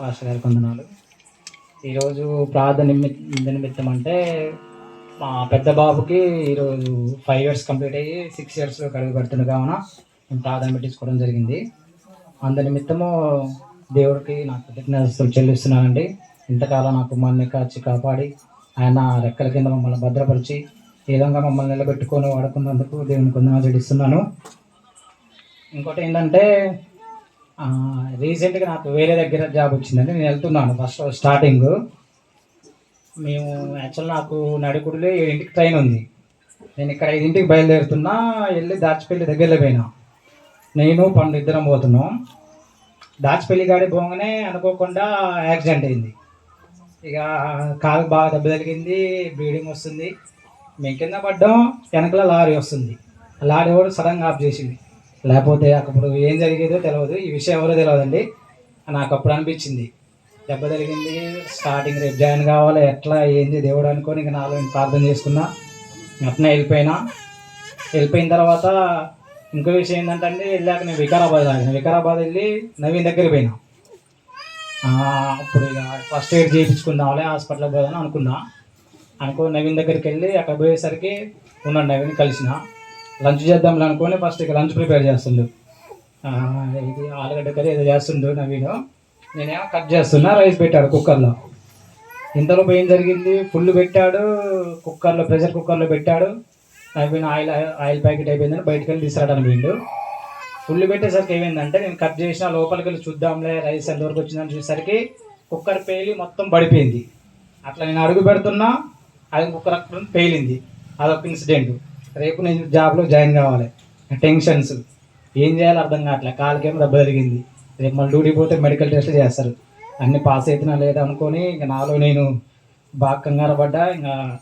Pastor గారికి వందనాలు. ఈరోజు ప్రార్థన నిమి నిమిత్తం అంటే మా పెద్ద బాబుకి ఈరోజు ఫైవ్ ఇయర్స్ కంప్లీట్ అయ్యి సిక్స్ ఇయర్స్లో కడుగు పెడుతుంది కావున నేను ప్రార్థన పెట్టించుకోవడం జరిగింది. అందు నిమిత్తము దేవుడికి నాకు కృతజ్ఞతలు చెల్లిస్తున్నానండి. ఇంతకాలం నాకు మమ్మల్ని కాచి కాపాడి ఆయన రెక్కల కింద మమ్మల్ని భద్రపరిచి ఈ విధంగా మమ్మల్ని నిలబెట్టుకొని వాడుకున్నందుకు దేవుని కొందనాలు చెల్లిస్తున్నాను. ఇంకోటి ఏంటంటే రీసెంట్గా నాకు వేరే దగ్గర జాబ్ వచ్చిందండి. నేను వెళ్తున్నాను ఫస్ట్ స్టార్టింగ్. మేము యాక్చువల్ నాకు నడుకుడులో ఏడింటికి ట్రైన్ ఉంది. నేను ఇక్కడ ఐదింటికి బయలుదేరుతున్నా వెళ్ళి దాచిపల్లి దగ్గరలో పోయినా. నేను పండు ఇద్దరం పోతున్నాం. దాచిపల్లి గాడి పోగానే అనుకోకుండా యాక్సిడెంట్ అయింది. ఇక కాలు బాగా దెబ్బ తగిలింది బ్లీడింగ్ వస్తుంది. మేము కింద పడ్డాం వెనకల లారీ వస్తుంది. ఆ లారీ కూడా సడన్గా ఆఫ్ చేసింది. లేకపోతే అప్పుడు ఏం జరిగేదో తెలియదు ఈ విషయం ఎవరో తెలియదండి నాకు అప్పుడు అనిపించింది. దెబ్బ తిరిగింది స్టార్టింగ్ రేపు జాయిన్ కావాలి. ఎట్లా ఏంది దేవుడు అనుకొని ఇంకా నాలో ప్రార్థన చేసుకున్నా. అట్నే వెళ్ళిపోయినా. వెళ్ళిపోయిన తర్వాత ఇంకో విషయం ఏంటంటే అండి వెళ్ళాక నేను వికారాబాద్ ఆగిన వికారాబాద్ వెళ్ళి నవీన్ దగ్గరికి పోయినా. అప్పుడు ఇక ఫస్ట్ ఎయిడ్ చేయించుకుందాంలే హాస్పిటల్కి పోదాం అనుకున్నా. అనుకో నవీన్ దగ్గరికి వెళ్ళి అక్కడ పోయేసరికి ఉన్నాడు నవీన్ కలిసిన. లంచ్ చేద్దాం అనుకొని ఫస్ట్ ఇక లంచ్ ప్రిపేర్ చేస్తుండు. ఇది ఆలుగడ్డ కర్రీ ఏదో చేస్తుండు నవీన్. నేనేమో కట్ చేస్తున్నా రైస్ పెట్టాడు కుక్కర్లో. ఇంతలో ఏం జరిగింది? ఫుల్ పెట్టాడు కుక్కర్లో ప్రెషర్ కుక్కర్లో పెట్టాడు. అయిపోయిన ఆయిల్ ఆయిల్ ప్యాకెట్ అయిపోయిందని బయటకు వెళ్ళి తీసుకురావడానికి పోయిండు ఫుల్ పెట్టేసరికి ఏమైందంటే నేను కట్ చేసిన లోపలికి వెళ్ళి చూద్దాంలే రైస్ ఎంతవరకు వచ్చిందని చూసేసరికి కుక్కర్ పేలి మొత్తం పడిపోయింది. అట్లా నేను అడుగు పెడుతున్నా అది కుక్కర్ అక్కడ పేలింది. అదొక ఇన్సిడెంట్. రేపు నేను జాబ్లో జాయిన్ కావాలి. టెన్షన్స్. ఏం చేయాలో అర్థం కావట్లే. కాలుకేమో దెబ్బ జరిగింది రేపు మళ్ళీ డ్యూటీ పోతే మెడికల్ టెస్ట్ చేస్తారు. అన్ని పాస్ అవుతున్నా లేదా అనుకొని ఇంకా నాలో నేను బాగా కంగారు పడ్డా. ఇంకా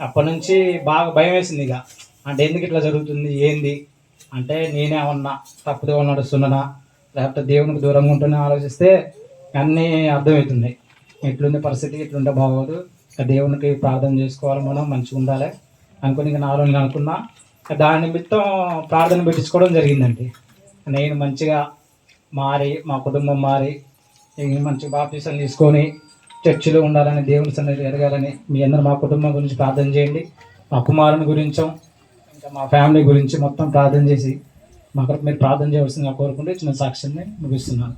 అప్పటి నుంచి బాగా భయం వేసింది ఇక. అంటే ఎందుకు ఇట్లా జరుగుతుంది? ఏంది? అంటే నేనే ఉన్నా తప్పుదో నడుస్తున్నానా? లేకపోతే దేవునికి దూరంగా ఉంటున్నా ఆలోచిస్తే అన్నీ అర్థమవుతున్నాయి. ఎట్లుంది పరిస్థితి? ఇట్లుంటే బాగోదు. ఇక దేవునికి ప్రార్థన చేసుకోవాలి మనం. మంచిగా ఉండాలి. అనుకుని ఇంకా నాలో నేను అనుకున్నా. దాని నిమిత్తం ప్రార్థన పెట్టించుకోవడం జరిగిందండి. నేను మంచిగా మారి మా కుటుంబం మారి మంచి బాప్తీసం తీసుకొని చర్చిలో ఉండాలని దేవుని సన్నిధి ఎదగాలని మీ అందరూ మా కుటుంబం గురించి ప్రార్థన చేయండి. మా కుమారుని గురించం ఇంకా మా ఫ్యామిలీ గురించి మొత్తం ప్రార్థన చేసి మాకు మీరు ప్రార్థన చేయవలసిందిగా కోరుకుంటే చిన్న సాక్ష్యాన్ని ముగిస్తున్నాను.